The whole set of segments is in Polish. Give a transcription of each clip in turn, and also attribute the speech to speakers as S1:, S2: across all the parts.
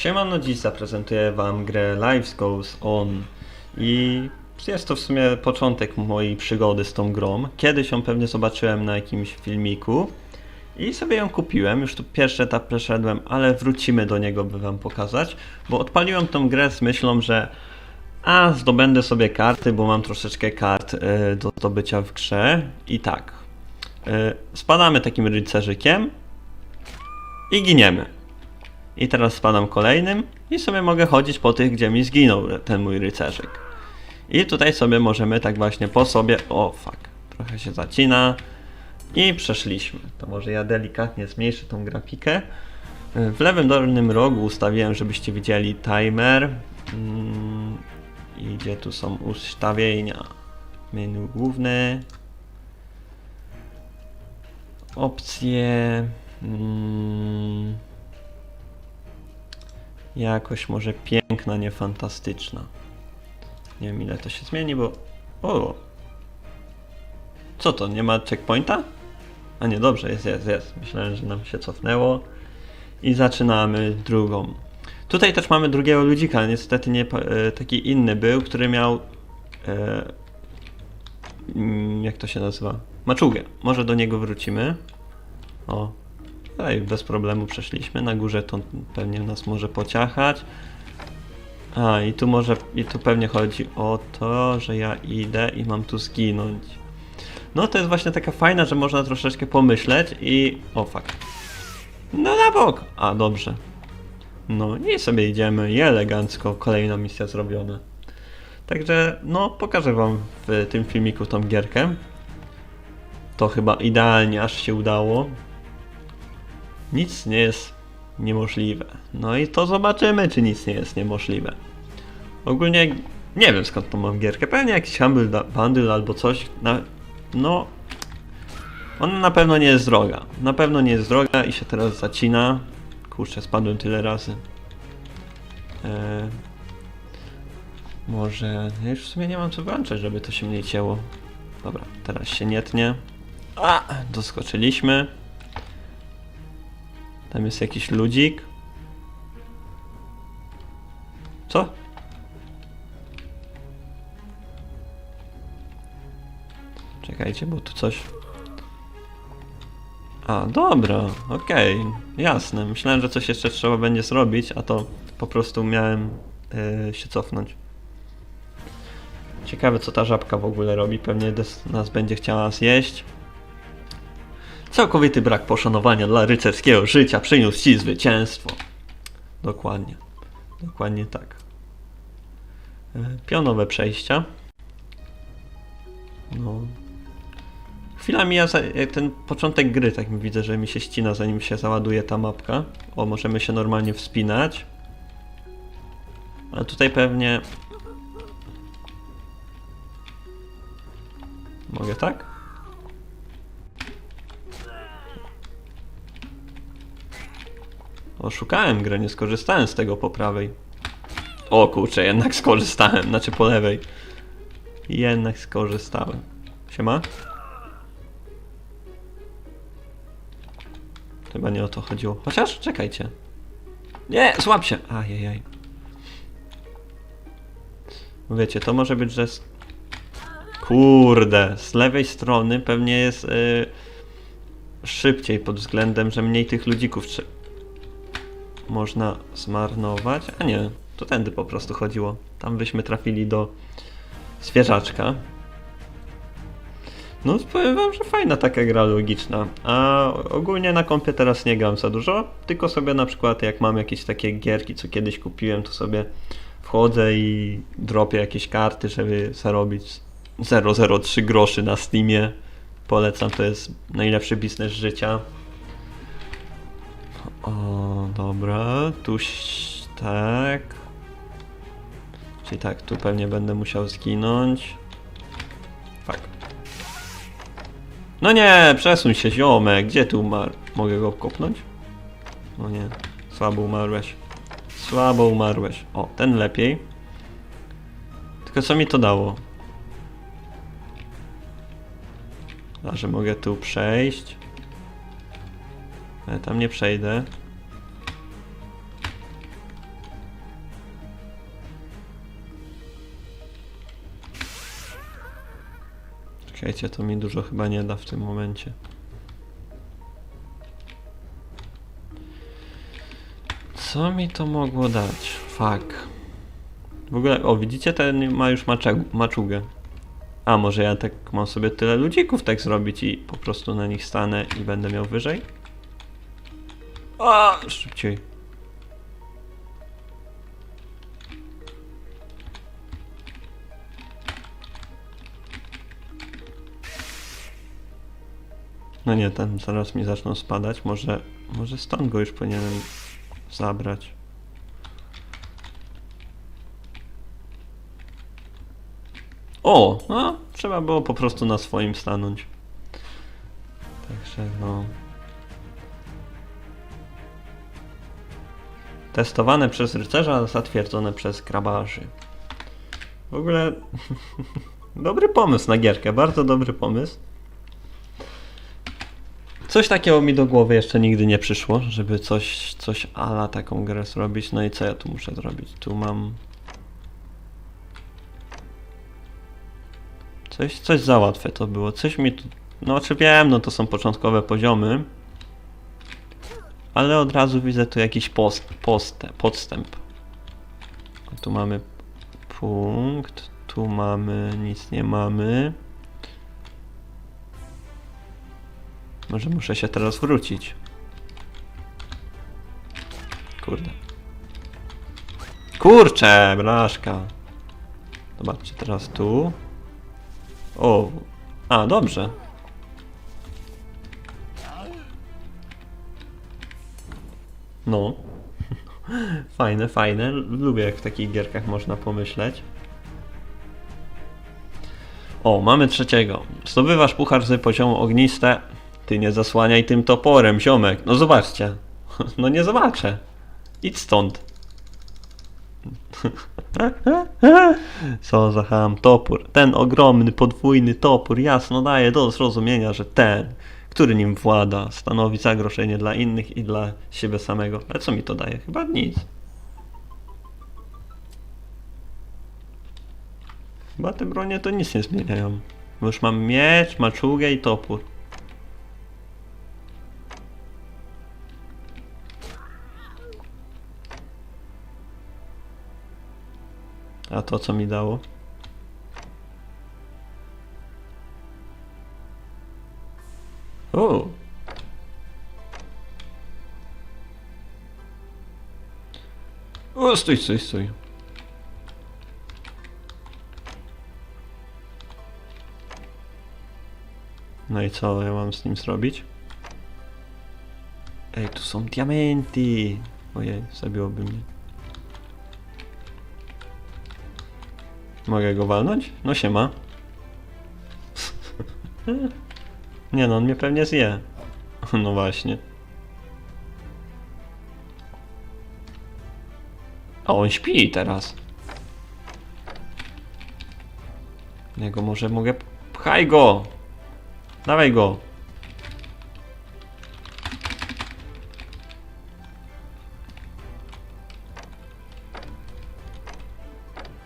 S1: Siemano, dziś zaprezentuję wam grę Lives Goes On i jest to w sumie początek mojej przygody z tą grą. Kiedyś ją pewnie zobaczyłem na jakimś filmiku i sobie ją kupiłem, już tu pierwszy etap przeszedłem, ale wrócimy do niego, by wam pokazać, bo odpaliłem tą grę z myślą, że a zdobędę sobie karty, bo mam troszeczkę kart y, do zdobycia w grze i tak. Y, spadamy takim rycerzykiem i giniemy. I teraz spadam kolejnym i sobie mogę chodzić po tych, gdzie mi zginął ten mój rycerzyk. I tutaj sobie możemy tak właśnie po sobie... O, fuck. Trochę się zacina. I przeszliśmy. To może ja delikatnie zmniejszę tą grafikę. W lewym dolnym rogu ustawiłem, żebyście widzieli timer. Mm, I gdzie tu są ustawienia? Menu główne. Opcje. Mm, Jakoś może piękna, nie fantastyczna. Nie wiem ile to się zmieni, bo... O! Co to, nie ma checkpointa? A nie, dobrze, jest, jest, jest. Myślałem, że nam się cofnęło. I zaczynamy drugą. Tutaj też mamy drugiego ludzika, ale niestety nie e, taki inny był, który miał... E, mm, jak to się nazywa? Maczugę. Może do niego wrócimy. O, Tutaj bez problemu przeszliśmy. Na górze to pewnie nas może pociachać. A, i tu może, i tu pewnie chodzi o to, że ja idę i mam tu zginąć. No to jest właśnie taka fajna, że można troszeczkę pomyśleć i... O fuck. No na bok! A, dobrze. No i sobie idziemy i elegancko kolejna misja zrobiona. Także, no, pokażę wam w tym filmiku tą gierkę. To chyba idealnie aż się udało. Nic nie jest niemożliwe. No i to zobaczymy, czy nic nie jest niemożliwe. Ogólnie nie wiem skąd tą mam gierkę. Pewnie jakiś humble bundle albo coś. No. Ona na pewno nie jest droga. Na pewno nie jest droga i się teraz zacina. Kurczę, spadłem tyle razy. E, może. Ja już w sumie nie mam co włączać, żeby to się mniej cięło. Dobra, teraz się nie tnie. A, doskoczyliśmy. Tam jest jakiś ludzik. Co? Czekajcie, bo tu coś... A, dobra, okej, jasne. Myślałem, że coś jeszcze trzeba będzie zrobić, a to po prostu miałem yy, się cofnąć. Ciekawe, co ta żabka w ogóle robi. Pewnie nas będzie chciała zjeść. Całkowity brak poszanowania dla rycerskiego życia przyniósł ci zwycięstwo. Dokładnie. Dokładnie tak. E, Pionowe przejścia. No. Chwila mija za, jak ten początek gry, tak mi widzę, że mi się ścina zanim się załaduje ta mapka. O, możemy się normalnie wspinać. Ale tutaj pewnie... Mogę tak? Oszukałem grę, nie skorzystałem z tego po prawej. O kurczę, jednak skorzystałem, znaczy po lewej. Jednak skorzystałem. Siema? Chyba nie o to chodziło. Chociaż, czekajcie. Nie, złap się! Ajajaj. Wiecie, to może być, że... Z... Kurde, z lewej strony pewnie jest... Yy, szybciej pod względem, że mniej tych ludzików trze- można zmarnować. A nie, to tędy po prostu chodziło. Tam byśmy trafili do zwierzaczka. No, powiem wam, że fajna taka gra logiczna. A ogólnie na kompie teraz nie gram za dużo, tylko sobie na przykład jak mam jakieś takie gierki, co kiedyś kupiłem, to sobie wchodzę i dropię jakieś karty, żeby zarobić 0,03 groszy na Steamie. Polecam, to jest najlepszy biznes życia. O, dobra, tu tak. Czyli tak, tu pewnie będę musiał zginąć. Fuck. No nie, przesuń się, ziomek, gdzie tu umarł? Mogę go kopnąć? No nie, słabo umarłeś. Słabo umarłeś. O, ten lepiej. Tylko co mi to dało? A, że mogę tu przejść. E, tam nie przejdę. Czekajcie, to mi dużo chyba nie da w tym momencie. Co mi to mogło dać? Fuck. W ogóle, o widzicie, ten ma już maczugę. A może ja tak mam sobie tyle ludzików tak zrobić i po prostu na nich stanę i będę miał wyżej? A, szybciej. No nie, ten zaraz mi zaczną spadać. Może, może stąd go już powinienem zabrać. O, no, trzeba było po prostu na swoim stanąć. Także no. Testowane przez rycerza, zatwierdzone przez grabarzy. W ogóle dobry pomysł na gierkę, bardzo dobry pomysł. Coś takiego mi do głowy jeszcze nigdy nie przyszło, żeby coś, coś ala taką grę zrobić. No i co ja tu muszę zrobić? Tu mam... Coś, coś za łatwe to było. Coś mi tu... No czy wiem, no to są początkowe poziomy. Ale od razu widzę tu jakiś post, post, podstęp. Tu mamy punkt, tu mamy, nic nie mamy. Może muszę się teraz wrócić. Kurde. Kurczę, blaszka. Zobaczcie teraz tu. O. A, dobrze. No. Fajne, fajne. Lubię jak w takich gierkach można pomyśleć. O, mamy trzeciego. Zdobywasz puchar z poziomu ogniste. Ty nie zasłaniaj tym toporem, ziomek. No zobaczcie. No nie zobaczę. Idź stąd. Co za ham, topór. Ten ogromny, podwójny topór jasno daje do zrozumienia, że ten, który nim włada, stanowi zagrożenie dla innych i dla siebie samego. Ale co mi to daje? Chyba nic. Chyba te bronie to nic nie zmieniają. Bo już mam miecz, maczugę i topór. A to co mi dało? O! O, stój, stój, stój. No i co ja mam z nim zrobić? Ej, tu są diamenty! Ojej, zabiłoby mnie. Mogę go walnąć? No się ma. Nie no, on mnie pewnie zje. No właśnie. A on śpi teraz. Jego może mogę... Pchaj go! Dawaj go!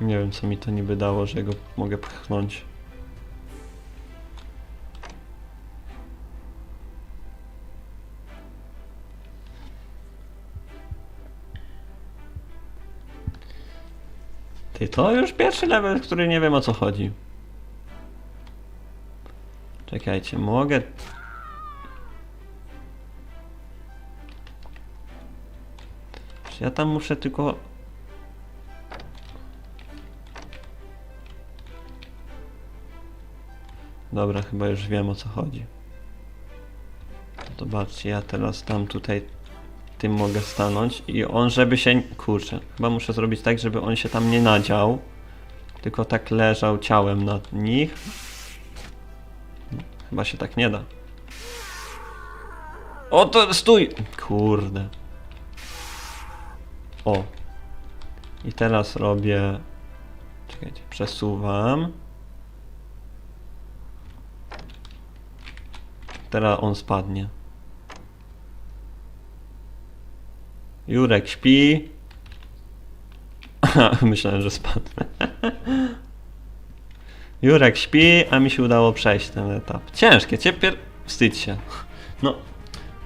S1: Nie wiem co mi to niby dało, że go mogę pchnąć. Ty to już pierwszy level, który nie wiem o co chodzi. Czekajcie, mogę. Czy ja tam muszę tylko Dobra, chyba już wiem o co chodzi. Zobaczcie, ja teraz tam tutaj tym mogę stanąć i on żeby się... Kurczę, chyba muszę zrobić tak, żeby on się tam nie nadział, tylko tak leżał ciałem na nich. Chyba się tak nie da. O, to stój! Kurde. O. I teraz robię... Czekajcie, przesuwam. Teraz on spadnie. Jurek śpi. Myślałem, że spadł. Jurek śpi, a mi się udało przejść ten etap. Ciężkie, ciepie... Wstydź się. No,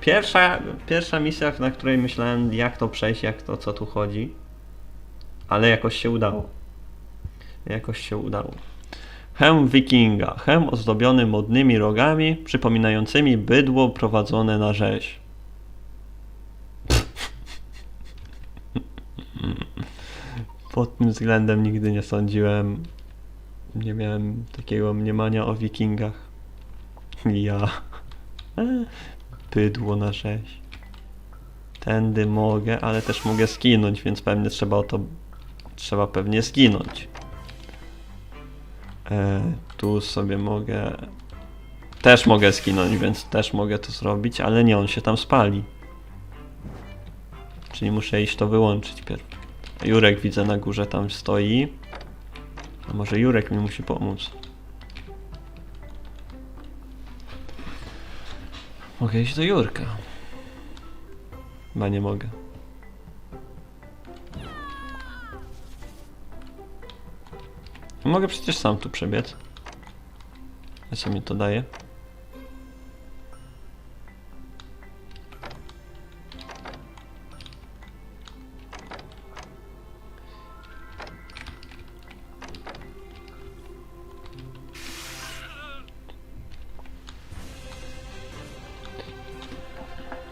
S1: pierwsza, pierwsza misja, na której myślałem jak to przejść, jak to, co tu chodzi. Ale jakoś się udało. Jakoś się udało. Hełm wikinga. Hełm ozdobiony modnymi rogami, przypominającymi bydło prowadzone na rzeź. Pod tym względem nigdy nie sądziłem, nie miałem takiego mniemania o wikingach. Ja. E, Bydło na rzeź. Tędy mogę, ale też mogę skinąć, więc pewnie trzeba o to... Trzeba pewnie zginąć. E, tu sobie mogę... Też mogę skinąć, więc też mogę to zrobić, ale nie, on się tam spali. Czyli muszę iść to wyłączyć pierw. Jurek widzę na górze tam stoi. A może Jurek mi musi pomóc. Mogę iść do Jurka. Chyba nie mogę. Mogę przecież sam tu przebiec. A co mi to daje?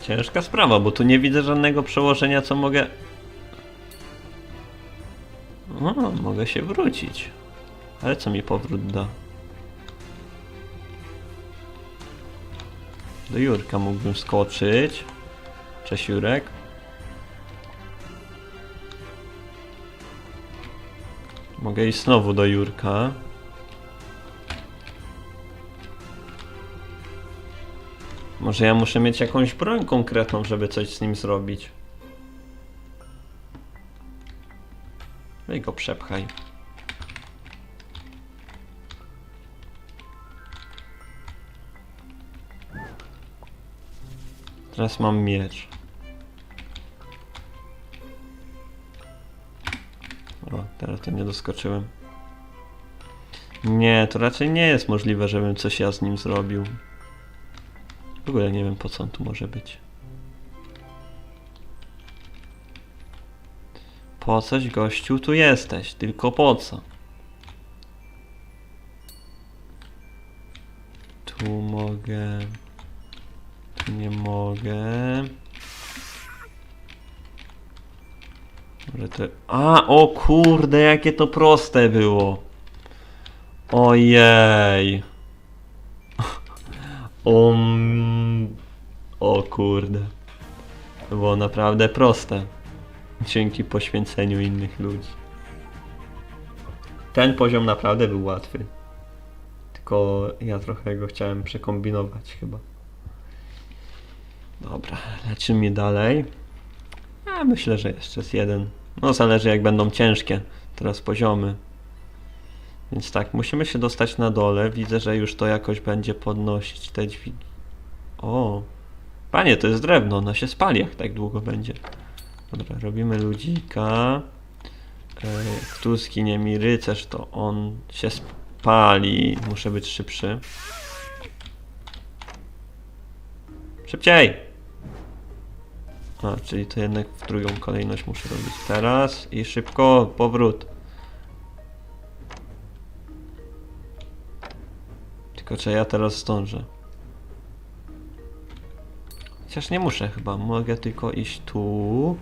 S1: Ciężka sprawa, bo tu nie widzę żadnego przełożenia, co mogę... O, mogę się wrócić. Ale co mi powrót da? Do Jurka mógłbym skoczyć. Cześć Jurek. Mogę iść znowu do Jurka. Może ja muszę mieć jakąś broń konkretną, żeby coś z nim zrobić. Weź go przepchaj. Teraz mam miecz. O, teraz to nie doskoczyłem. Nie, to raczej nie jest możliwe, żebym coś ja z nim zrobił. W ogóle nie wiem po co on tu może być. Po coś gościu tu jesteś, tylko po co? Tu mogę. Tu nie mogę. Może to... A, o kurde, jakie to proste było. Ojej. Um, o kurde. To było naprawdę proste. Dzięki poświęceniu innych ludzi. Ten poziom naprawdę był łatwy. Tylko ja trochę go chciałem przekombinować chyba. Dobra, lecimy dalej. A myślę, że jeszcze z jeden. No zależy jak będą ciężkie teraz poziomy. Więc tak, musimy się dostać na dole. Widzę, że już to jakoś będzie podnosić te dźwigi. O! Panie, to jest drewno, ono się spali, jak tak długo będzie. Dobra, robimy ludzika. E, tu skinie mi rycerz, to on się spali. Muszę być szybszy. Szybciej! A, czyli to jednak w drugą kolejność muszę robić teraz. I szybko, powrót. Tylko czy ja teraz zdążę? Chociaż nie muszę chyba, mogę tylko iść tu.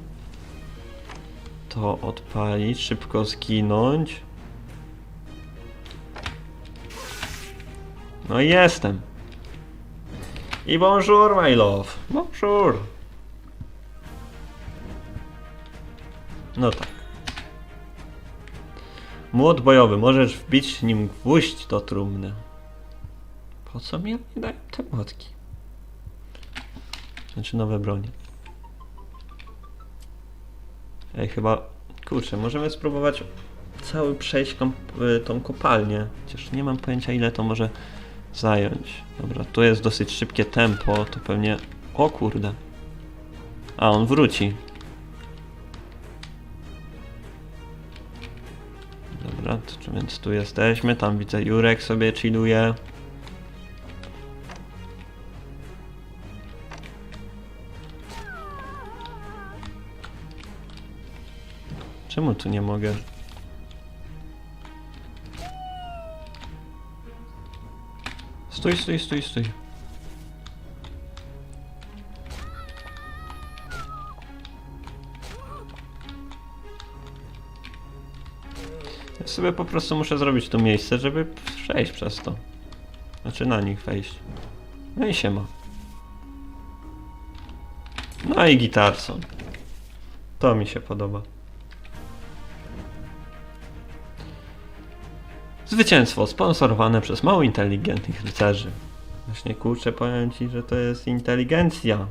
S1: To odpalić, szybko zginąć. No i jestem. I bonjour my love. Bonjour. No tak. Młot bojowy, możesz wbić nim gwóźdź do trumny. Po co mi nie dają te młotki? Znaczy nowe bronie. Ej, chyba... Kurczę, możemy spróbować cały przejść y, tą kopalnię. Chociaż nie mam pojęcia ile to może zająć. Dobra, tu jest dosyć szybkie tempo, to pewnie... O kurde. A, on wróci. Dobra, to, więc tu jesteśmy, tam widzę Jurek sobie chilluje. Tu nie mogę? Stój, stój, stój, stój. Ja sobie po prostu muszę zrobić tu miejsce, żeby przejść przez to. Znaczy na nich wejść. No i siema. No i gitarson. To mi się podoba. Zwycięstwo sponsorowane przez mało inteligentnych rycerzy. Właśnie kurczę, powiem ci, że to jest inteligencja.